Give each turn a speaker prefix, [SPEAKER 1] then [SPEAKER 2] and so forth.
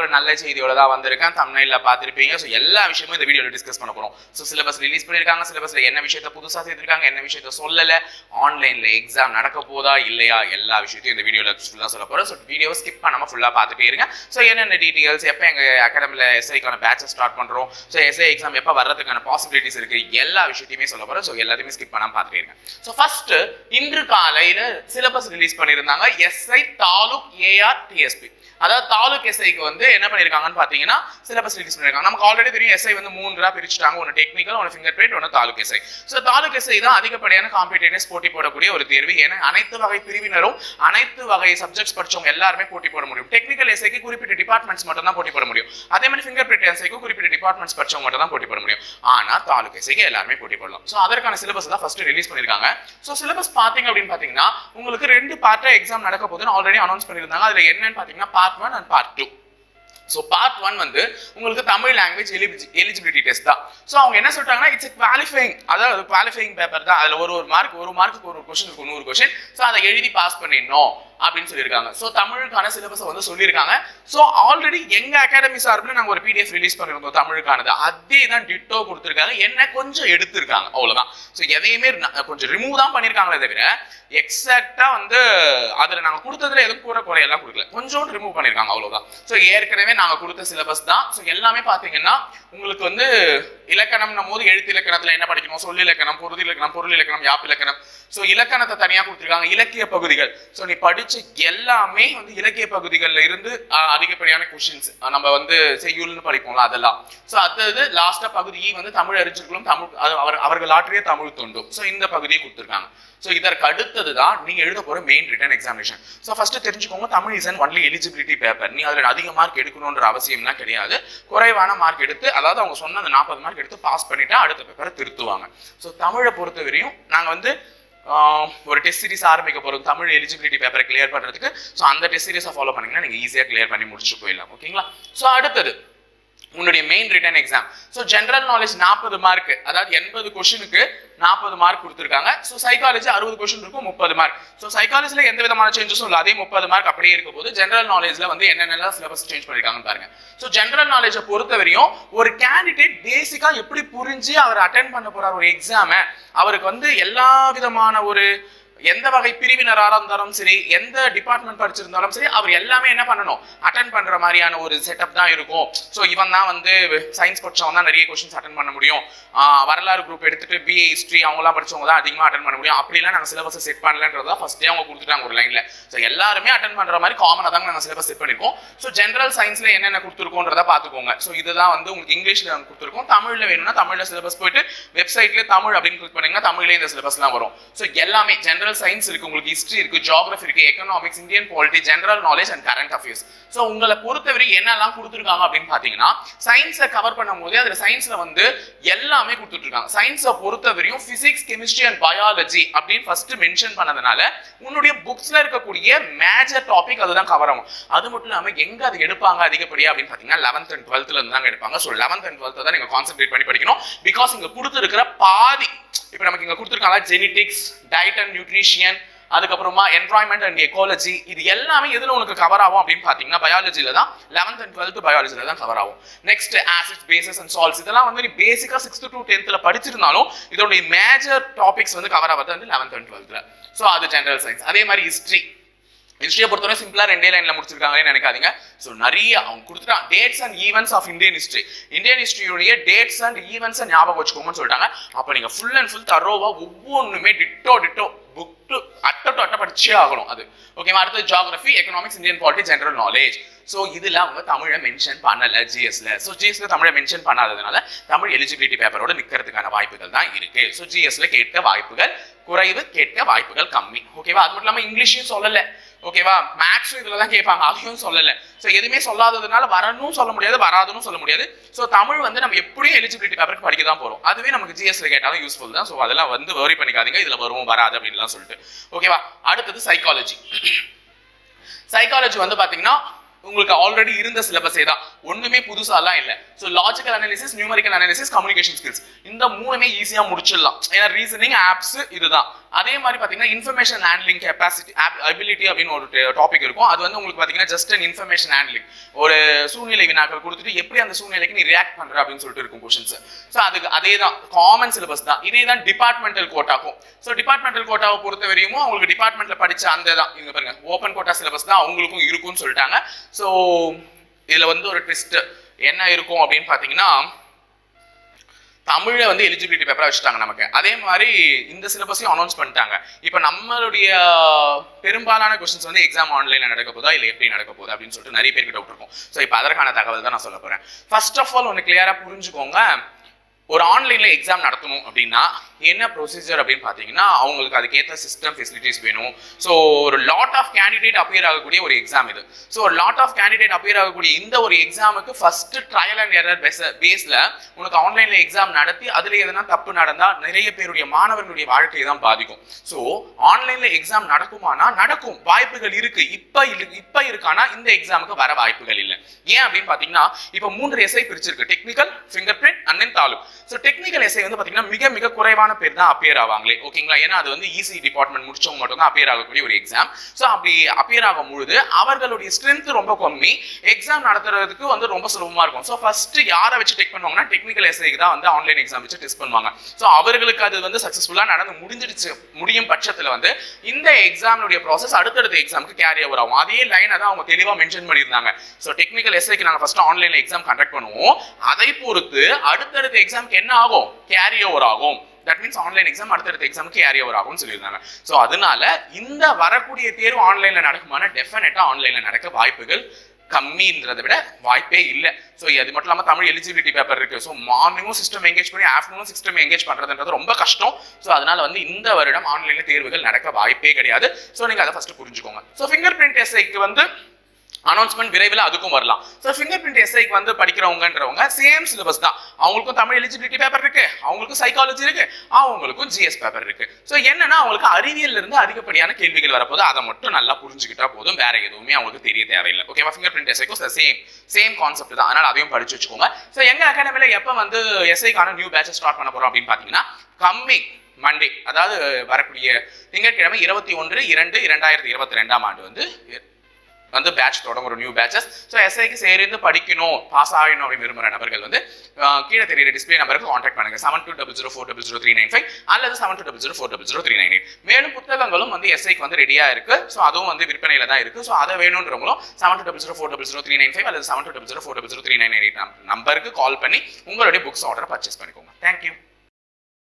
[SPEAKER 1] ஒரு நல்ல செய்தியோட தான் வந்திருக்கேன். தமிழ்ல பார்த்துருப்பீங்க. ஸோ எல்லா விஷயமும் இந்த வீடியோவில் டிஸ்கஸ் பண்ண போகிறோம் ஸோ சிலபஸ் ரிலீஸ் பண்ணியிருக்காங்க சிலபஸ்ல என்ன விஷயத்த புதுசாக சேர்த்திருக்காங்க என்ன விஷயத்த சொல்லல ஆன்லைனில் எக்ஸாம் நடக்க போதா இல்லையா எல்லா விஷயத்தையும் இந்த வீடியோவில் ஃபுல்லாக சொல்ல போகிறோம் ஸோ வீடியோ ஸ்கிப் பண்ணாம ஃபுல்லாக பார்த்துட்டே இருங்க. ஸோ என்னென்ன டீட்டெயில்ஸ் எப்போ எங்கள் அகாடமியில் எஸ்ஐக்கான பேட்சை ஸ்டார்ட் பண்ணுறோம் ஸோ எஸ்ஐ எக்ஸாம் எப்போ வர்றதுக்கான பாசிபிலிட்டிஸ் இருக்குது எல்லா விஷயத்தையுமே சொல்ல போகிறோம் ஸோ எல்லாத்தையுமே ஸ்கிப் பண்ணாமல் பார்த்துட்டே இருங்க. ஸோ ஃபஸ்ட்டு இன்று காலையில் சிலபஸ் ரிலீஸ் பண்ணியிருந்தாங்க. எஸ்ஐ தாலுக் ஏஆர் டிஎஸ்பி அதாவது தாலுக் எஸ்ஐக்கு வந்து என்ன பண்ணிருக்காங்கன்னு பாத்தீங்கன்னா சிலபஸ் ரிலீஸ் பண்ணிருக்காங்க நமக்கு ஆல்ரெடி தெரியும் எஸ்ஐ வந்து மூன்றா பிரிச்சுட்டாங்க. ஒன்று டெக்னிக்கல் ஒன்று ஃபிங்கர் பிரிண்ட் ஒன்று taluk SI so taluk SI தான் அதிகப்படியான காம்படிட்டர்ஸ் போட்டி போடக்கூடிய ஒரு தேர்வு. ஏன்னா அனைத்து வகை பிரிவினரும் அனைத்து வகை சப்ஜெக்ட்ஸ் படிச்சவங்க எல்லாருமே போட்டி போட முடியும். டெக்னிக்கல் எஸ்ஐக்கு குறிப்பிட்ட டிபார்ட்மெண்ட்ஸ் மட்டும் தான் போட்டி போட முடியும். அதே மாதிரி ஃபிங்கர் பிரிண்ட் எஸ்ஐக்கு குறிப்பிட்ட டிபார்ட்மெண்ட்ஸ் படிச்சவங்க மட்டும் தான் போட்டி போட முடியும். ஆனா தாலுக் எஸ்ஐக்கு எல்லாருமே போட்டி போடலாம். ஸோ அதற்கான சிலபஸ் தான் ஃபர்ஸ்ட் ரிலீஸ் பண்ணிருக்காங்க ஸோ சிலபஸ் பார்த்தீங்க அப்படின்னு பாத்தீங்கன்னா உங்களுக்கு ரெண்டு பார்ட்டாக எக்ஸாம் நடக்க போதுன்னு ஆல்ரெடி அனௌன்ஸ் பண்ணியிருந்தாங்க. அதுல என்னன்னு பாத்தீங்கன்னா part one and part two so part one வந்து உங்களுக்கு தமிழ் லாங்குவேஜ் எலிஜிபிலிட்டி டெஸ்ட் தான். ஸோ அவங்க என்ன சொல்றாங்கன்னா இட்ஸ் குவாலிஃபைங் அதாவது குவாலிஃபைங் பேப்பர் தான். அதில் ஒரு ஒரு மார்க் ஒரு மார்க்குக்கு ஒரு கொஸ்டின் இருக்கும் நூறு கொஸ்டின் ஸோ அதை எழுதி பாஸ் பண்ணிடணும். அப்படின்னு சொல்லியிருக்காங்க. ஸோ தமிழுக்கான சிலபஸை வந்து சொல்லியிருக்காங்க. ஸோ ஆல்ரெடி எங்கள் அகாடமி சார்பில் நாங்கள் ஒரு பிடிஎஃப் ரிலீஸ் பண்ணியிருந்தோம் தமிழுக்கானது. அதே தான் டிட்டோ கொடுத்துருக்காங்க. என்ன கொஞ்சம் எடுத்திருக்காங்க. அவ்வளோதான் ஸோ எதையுமே கொஞ்சம் ரிமூவ் தான் பண்ணியிருக்காங்களே தவிர எக்ஸாக்டாக வந்து அதில் நாங்கள் கொடுத்ததுல எதுவும் கூட குறையெல்லாம் கொடுக்கல. கொஞ்சோண்டு ரிமூவ் பண்ணியிருக்காங்க. அவ்வளோதான் ஸோ ஏற்கனவே நாங்கள் கொடுத்த சிலபஸ் தான். ஸோ எல்லாமே பார்த்தீங்கன்னா உங்களுக்கு வந்து இலக்கணம்னும் போது எழுத்து இலக்கணத்தில் என்ன படிக்கணும்? சொல் இலக்கணம் பொருள் இலக்கணம் பொருள் இலக்கணம் யாப் இலக்கணம். ஸோ இலக்கணத்தை தனியாக கொடுத்துருக்காங்க. இலக்கிய பகுதிகள். ஸோ நீ படிச்ச எல்லாமே வந்து இலக்கிய பகுதிகளில் இருந்து அதிகப்படியான கொஷின்ஸ் நம்ம வந்து செய்யுள்னு படிப்போம்ல அதெல்லாம். ஸோ அடுத்தது லாஸ்டா பகுதியை e வந்து தமிழ் அறிஞர்களும் தமிழ் அது அவர் அவர்கள் ஆற்றிய தமிழ் தொண்டு. ஸோ இந்த பகுதியை கொடுத்துருக்காங்க. ஸோ இதற்கு அடுத்தது தான் நீங்க எழுத போற main written examination so first தெரிஞ்சுக்கோங்க Tamil is and only eligibility paper நீ அதில் அதிக மார்க் எடுக்கணுன்ற அவசியம்லாம் கிடையாது. குறைவான மார்க் எடுத்து அதாவது அவங்க சொன்ன அந்த நாற்பது மார்க் எடுத்து பாஸ் பண்ணிட்டா அடுத்த பேப்பரை திருத்துவாங்க. ஸோ தமிழை பொறுத்தவரையும் நாங்கள் வந்து ஒரு டெஸ்ட் சீரிஸ் ஆரம்பிக்க போகிறோம் தமிழ் எலிஜிபிலிட்டி பேப்பரை கிளியர் பண்ணுறதுக்கு ஸோ அந்த டெஸ்ட் சீரிஸை ஃபாலோ பண்ணிங்கன்னா நீங்கள் ஈஸியாக கிளியர் பண்ணி முடிச்சு போயிடலாம். ஓகேங்களா ஸோ அடுத்தது main written exam so general knowledge நாற்பது மார்க் அதாவது எண்பது கொஷனுக்கு நாற்பது மார்க் கொடுத்துருக்காங்க. ஸோ சைக்காலஜி அறுபது கொஷின் இருக்கும் முப்பது மார்க் ஸோ சைக்காலஜியில் எந்த விதமான சேஞ்சஸும் இல்லை. அதே முப்பது மார்க் அப்படியே இருக்கும் போது ஜென்ரல் நாலேஜில் வந்து என்னென்னலாம் சிலபஸ் சேஞ்ச் பண்ணியிருக்காங்கன்னு பாருங்க. ஸோ ஜென்ரல் நாலேஜை பொறுத்தவரையும் ஒரு கேண்டிடேட் பேசிக்காக எப்படி புரிஞ்சு அவர் அட்டன் பண்ண போகிறார் ஒரு எக்ஸாமை அவருக்கு வந்து எல்லா விதமான ஒரு எந்த வகை பிரிவினராக இருந்தாலும் சரி எந்த டிபார்ட்மெண்ட் படிச்சிருந்தாலும் சரி அவர் எல்லாமே என்ன பண்ணணும்? அட்டன் பண்ற மாதிரியான ஒரு செட்டப் தான் இருக்கும். ஸோ இவன் தான் வந்து சயின்ஸ் படிச்சவங்க தான் நிறைய கொஸ்டின்ஸ் அட்டன் பண்ண முடியும். வரலாறு குரூப் எடுத்துட்டு பிஏ ஹிஸ்ட்ரி அவங்களாம் படிச்சவங்க தான் அதிகமாக அட்டன் பண்ண முடியும். அப்படிலாம் நாங்கள் சிலபஸ் செட் பண்ணலன்றதா ஃபர்ஸ்டே அவங்க கொடுத்துட்டாங்க ஒரு லைன்ல ஸோ எல்லாருமே அட்டன் பண்ற மாதிரி காமனாக தான் நாங்கள் சிலபஸ் செட் பண்ணிருக்கோம். ஸோ ஜென்ரல் சயின்ஸ்ல என்னென்ன கொடுத்துருக்கோன்றத பார்த்துக்கோங்க. ஸோ இதுதான் வந்து உங்களுக்கு இங்கிலீஷ்ல நாங்கள் கொடுத்துருக்கோம். தமிழ்ல வேணும்னா தமிழ்ல சிலபஸ் போயிட்டு வெப்சைட்ல தமிழ் அப்படின்னு கிளிக் பண்ணீங்கன்னா தமிழ்லேயே இந்த சிலபஸ்லாம் வரும். ஸோ எல்லாமே ஜென்ரல் சயின்ஸ் இருக்கு உங்களுக்கு ஹிஸ்ட்ரி இருக்கு ஜியாகிரபி இருக்கு economics Indian polity general knowledge and current affairs so உங்களை பொறுத்தவரை என்னெல்லாம் கொடுத்துருக்காங்க அப்படின்னு பார்த்தீங்கன்னா சயின்ஸை கவர் பண்ணும் போதே அதில் சயின்ஸ்ல வந்து எல்லாமே கொடுத்துட்டு இருக்காங்க சயின்ஸை பொறுத்தவரையும் பிசிக்ஸ் கெமிஸ்ட்ரி அண்ட் பயாலஜி அப்படின்னு ஃபர்ஸ்ட் மென்ஷன் பண்ணதுனால உன்னுடைய புக்ஸ்ல இருக்கக்கூடிய மேஜர் டாபிக் அதுதான் கவர் ஆகும். அது மட்டும் இல்லாமல் எங்க அது எடுப்பாங்க அதிகப்படியா அப்படின்னு பார்த்தீங்கன்னா லெவன்த் அண்ட் டுவெல்த்ல இருந்து தாங்க எடுப்பாங்க. ஸோ லெவன்த் அண்ட் டுவெல்த் தான் நீங்கள் கான்சென்ட்ரேட் பண்ணி படிக்கணும். பிகாஸ் இங்கே கொடுத்துருக்கிற பாதி இப்போ நமக்கு இங்க கொடுத்துருக்காங்க ஜெனிடிக்ஸ் டயட் அண்ட் நியூட்ரிஷியன் அதுக்கப்புறமா என்வாயன்மெண்ட் அண்ட் எக்காலஜி இது எல்லாமே எதுல உனக்கு கவர் ஆகும் அப்படின்னு பாத்தீங்கன்னா பயாலஜியில் தான் லெவன்த் அண்ட் டுவெல்த் பயாலஜியில தான் கவர் ஆகும். Next acid bases and salts இதெல்லாம் வந்து நீ பேசிக்கா சிக்ஸ்த் டு டென்த்ல படிச்சிருந்தாலும் இதோட மேஜர் டாபிக்ஸ் வந்து கவர் ஆகிறது வந்து லெவன்த் அண்ட் டுவெல்த்ல ஸோ அது ஜென்ரல் சயின்ஸ் அதே மாதிரி ஹிஸ்ட்ரி ஹிஸ்டரியை பொறுத்தவரை சிம்பிளா ரெண்டே லைன்ல முடிச்சிருக்காங்கன்னு நினைக்காதீங்க. ஸோ நிறைய அவங்க கொடுத்துட்டான் dates and events of Indian history Indian ஹிஸ்டரியுடைய dates and ஈவெண்ட்ஸை ஞாபகம் வச்சுக்கோங்கன்னு சொல்லிட்டாங்க. அப்போ நீங்கள் ஃபுல் அண்ட் ஃபுல் தரோவா ஒவ்வொன்றுமே டிட்டோ டிட்டோ புக் டு அட்ட டு அட்ட படிச்சே ஆகணும் அது. ஓகேவா அடுத்தது geography economics Indian polity general knowledge so இதில் அவங்க தமிழை மென்ஷன் பண்ணலை ஜிஎஸ்ல ஸோ ஜிஎஸ்ல தமிழை மென்ஷன் பண்ணாததுனால தமிழ் எலிஜிபிலிட்டி பேப்பரோட நிற்கிறதுக்கான வாய்ப்புகள் தான் இருக்கு. ஸோ ஜிஎஸ்ல கேட்க வாய்ப்புகள் குறைவு கேட்க வாய்ப்புகள் கம்மி. ஓகேவா அது மட்டும் இல்லாமல் இங்கிலீஷையும் சொல்லலை. ஓகேவா மேக்ஸும் இதில் தான் கேட்பாங்க. அதையும் சொல்லல. ஸோ எதுவுமே சொல்லாததுனால வரணும் சொல்ல முடியாது வராதுன்னு சொல்ல முடியாது. ஸோ தமிழ் வந்து நம்ம எப்படியும் எலிஜிபிலிட்டி பேப்பருக்கு படிக்க தான் போறோம். அதுவே நமக்கு ஜிஎஸ்ல கேட்டாலும் யூஸ்ஃபுல் தான் ஸோ அதெல்லாம் வந்து வரி பண்ணிக்காதீங்க. இதுல வரும் வராது அப்படின்லாம் சொல்லிட்டு. ஓகேவா அடுத்தது சைக்காலஜி சைக்காலஜி வந்து பாத்தீங்கன்னா உங்களுக்கு ஆல்ரெடி இருந்த சிலபஸே தான். ஒண்ணுமே புதுசாலாம் இல்ல. So logical analysis numerical analysis communication skills இந்த மூணுமே ஈஸியா முடிச்சிடலாம். ஏன்னா ரீசனிங் ஆப்ஸ் இதுதான். அதே மாதிரி பாத்தீங்கன்னா இன்ஃபர்மேஷன் ஹேண்ட்லிங் கெப்பாசிட்டி அபிலிட்டி அப்படின்னு ஒரு டாபிக் இருக்கும். அது வந்து உங்களுக்கு பாத்தீங்கன்னா ஜஸ்ட் அன் இன்ஃபர்மேஷன் ஹேண்ட்லிங் ஒரு சூழ்நிலை வினாக்கள் கொடுத்துட்டு எப்படி அந்த சூழ்நிலைக்கு நீ ரியாக்ட் பண்ற அப்படின்னு சொல்லிட்டு இருக்கும் கொஸ்டின்ஸ் ஸோ அதுக்கு அதே தான். காமன் சிலபஸ் தான். இதே தான் டிபார்ட்மெண்டல் கோட்டாக்கும் ஸோ டிபார்ட்மெண்டல் கோட்டாவை பொறுத்த வரையும் அவங்களுக்கு டிபார்ட்மெண்ட்ல படிச்ச அந்த தான். இங்க பாருங்க. ஓப்பன் கோட்டா சிலபஸ் தான் அவங்களுக்கும் இருக்கும்னு சொல்லிட்டாங்க. ஸோ இதில் வந்து ஒரு ட்விஸ்ட் என்ன இருக்கும் அப்படின்னு பார்த்தீங்கன்னா தமிழை வந்து எலிஜிபிலிட்டி பேப்பராக வச்சுட்டாங்க நமக்கு. அதே மாதிரி இந்த சிலபஸையும் அனௌன்ஸ் பண்ணிட்டாங்க. இப்போ நம்மளுடைய பெரும்பாலான கொஸ்டின்ஸ் வந்து எக்ஸாம் ஆன்லைனில் நடக்க போதா இல்லை எப்படி நடக்க போகுது அப்படின்னு சொல்லிட்டு நிறைய பேருக்கு டவுட் இருக்கும் ஸோ இப்போ அதற்கான தகவல் தான் நான் சொல்ல போகிறேன் ஃபர்ஸ்ட் ஆஃப் ஆல் ஒன்று கிளியராக புரிஞ்சுக்கோங்க. ஆன்லைன்ல எக்ஸாம் நடத்தணும் அப்படின்னா என்ன ப்ரொசீஜர் அப்படின்னு பார்த்தீங்கன்னா அவங்களுக்கு அதுக்கேற்ற சிஸ்டம் ஃபெசிலிட்டிஸ் வேணும். ஸோ ஒரு லாட் ஆஃப் கேண்டிடேட் அப்பியர் ஆகக்கூடிய ஒரு எக்ஸாம் இது. ஸோ ஒரு லாட் ஆஃப் கேண்டிடேட் அப்பியர் ஆகக்கூடிய இந்த ஒரு எக்ஸாமுக்கு first trial and error base பேஸில் உனக்கு ஆன்லைனில் எக்ஸாம் நடத்தி அதில் எதனா தப்பு நடந்தால் நிறைய பேருடைய மாணவர்களுடைய வாழ்க்கையை தான் பாதிக்கும். ஸோ ஆன்லைனில் எக்ஸாம் நடக்குமானா நடக்கும். வாய்ப்புகள் இருக்கு. இப்போ இப்போ இருக்கானா இந்த எக்ஸாமுக்கு வர வாய்ப்புகள் இல்லை. ஏன் அப்படின்னு பாத்தீங்கன்னா இப்போ மூன்று SI பிரிச்சிருக்கு. Technical finger print and then taluk so technical SI வந்து பாத்தீங்கன்னா மிக மிக குறைவான பேர் தான் அப்பியர் ஆவாங்களே ஓகேங்களா ஏன்னா அது வந்து ஈசி டிபார்ட்மெண்ட் முடிச்சவங்க மட்டும் தான் அப்பியர் ஆகக்கூடிய ஒரு எக்ஸாம் ஸோ அப்படி அப்பியர் ஆகும் பொழுது அவர்களுடைய ஸ்ட்ரென்த் ரொம்ப கம்மி. எக்ஸாம் நடத்துறதுக்கு வந்து ரொம்ப சுலபமா இருக்கும். ஸோ ஃபர்ஸ்ட் யாரை வச்சு டெக் பண்ணுவாங்கன்னா டெக்னிக்கல் எஸ்ஐக்கு தான் வந்து ஆன்லைன் எக்ஸாம் வச்சு டெஸ்ட் பண்ணுவாங்க. ஸோ அவர்களுக்கு அது வந்து சக்ஸஸ்ஃபுல்லா நடந்து முடிஞ்சிடுச்சு. முடியும் பட்சத்துல வந்து இந்த எக்ஸாமுடைய ப்ராசஸ் அடுத்தடுத்த எக்ஸாமுக்கு கேரி ஓவர் ஆகும். அதே லைனை தான் அவங்க தெளிவா மென்ஷன் பண்ணியிருந்தாங்க. ஸோ டெக்னிக்கல் எஸ்ஐக்கு நாங்கள் ஃபர்ஸ்ட் ஆன்லைன்ல எக்ஸாம் கண்டக்ட் பண்ணுவோம். அதை பொறுத்து அடுத்தடுத்த எக்ஸாமுக்கு என்ன ஆகும்? கேரி ஓவர் ஆகும். தட் மீன்ஸ் ஆன்லைன் எக்ஸாம் அடுத்தடுத்த எக்ஸாமுக்கு கேரி ஓவர் ஆகும்னு சொல்லியிருந்தாங்க. ஸோ அதனால இந்த வரக்கூடிய தேர்வு ஆன்லைன்ல நடக்குமான டெஃபினட்டா ஆன்லைன்ல நடக்க வாய்ப்புகள் கம்மின்றதை விட வாய்ப்பே இல்லை. ஸோ அது மட்டும் இல்லாமல் தமிழ் எலிஜிபிலிட்டி பேப்பர் இருக்குது ஸோ மார்னிங்கும் சிஸ்டம் எங்கேஜ் பண்ணி ஆஃப்டர்நூனும் சிஸ்டம் எங்கேஜ் பண்ணுறதுன்றது ரொம்ப கஷ்டம். ஸோ அதனால வந்து இந்த வருடம் ஆன்லைன்ல தேர்வுகள் நடக்க வாய்ப்பே கிடையாது. ஸோ நீங்க அதை ஃபர்ஸ்ட் புரிஞ்சுக்கோங்க. ஸோ ஃபிங்கர் பிரிண்ட் எஸ்ஐக்கு வந்து அனௌன்ஸ்மெண்ட் விரைவில் அதுக்கும் வரலாம். ஸோ ஃபிங்கர் பிரிண்ட் எஸ்ஐக்கு வந்து படிக்கிறவங்கன்றவங்க சேம் சிலபஸ் தான். அவங்களுக்கும் தமிழ் எலிஜிபிலிட்டி பேப்பர் இருக்கு. அவங்களுக்கும் சைக்காலஜி இருக்கு. அவங்களுக்கும் ஜிஎஸ் பேப்பர் இருக்கு. ஸோ என்னன்னா அவங்களுக்கு அறிவியல்ல இருந்து அதிகப்படியான கேள்விகள் வரப்போது அதை மட்டும் நல்லா புரிஞ்சுக்கிட்டா போதும். வேற எதுவுமே அவங்களுக்கு தெரிய தேவையில்லை. ஓகேவா ஃபிங்கர் பிரிண்ட் எஸ்ஐக்கும் சேம் சேம் கான்செப்ட் தான். அதனால அதையும் படிச்சு வச்சுக்கோங்க. ஸோ எங்க அகாடமியில் எப்போ வந்து எஸ்ஐக்கான நியூ பேட்சஸ் ஸ்டார்ட் பண்ண போறோம் அப்படின்னு பார்த்தீங்கன்னா கம்மி மண்டே அதாவது வரக்கூடிய திங்கட்கிழமை இருபத்தி ஒன்று இரண்டு இரண்டாயிரத்தி இருபத்தி ரெண்டாம் ஆண்டு வந்து வந்து பேட்ச் தொடங்கும் ஒரு நியூ பேட்சஸ் ஸோ எஸ்ஐக்கு சேர்ந்து படிக்கணும் பாஸ் ஆகணும் அப்படின்னு விரும்புகிற நபர்கள் வந்து கீழே தெரியுற டிஸ்பிளே நம்பருக்கு காண்டாக்ட் பண்ணுங்க. Seven two double zero four double zero three nine five அல்லது seven two double zero four double zero three nine eight மேலும் புத்தகங்களும் வந்து எஸ்ஐக்கு வந்து ரெடியாக இருக்கு. ஸோ அதுவும் வந்து விற்பனையில தான் இருக்கு. ஸோ அதை வேணுன்றவங்களும் seven two double zero four double zero three nine five அல்லது seven two double zero four double zero three nine eight நம்பருக்கு கால் பண்ணி உங்களுடைய புக்ஸ் ஆர்டரை பர்ச்சேஸ் பண்ணிக்கோங்க. தேங்க்யூ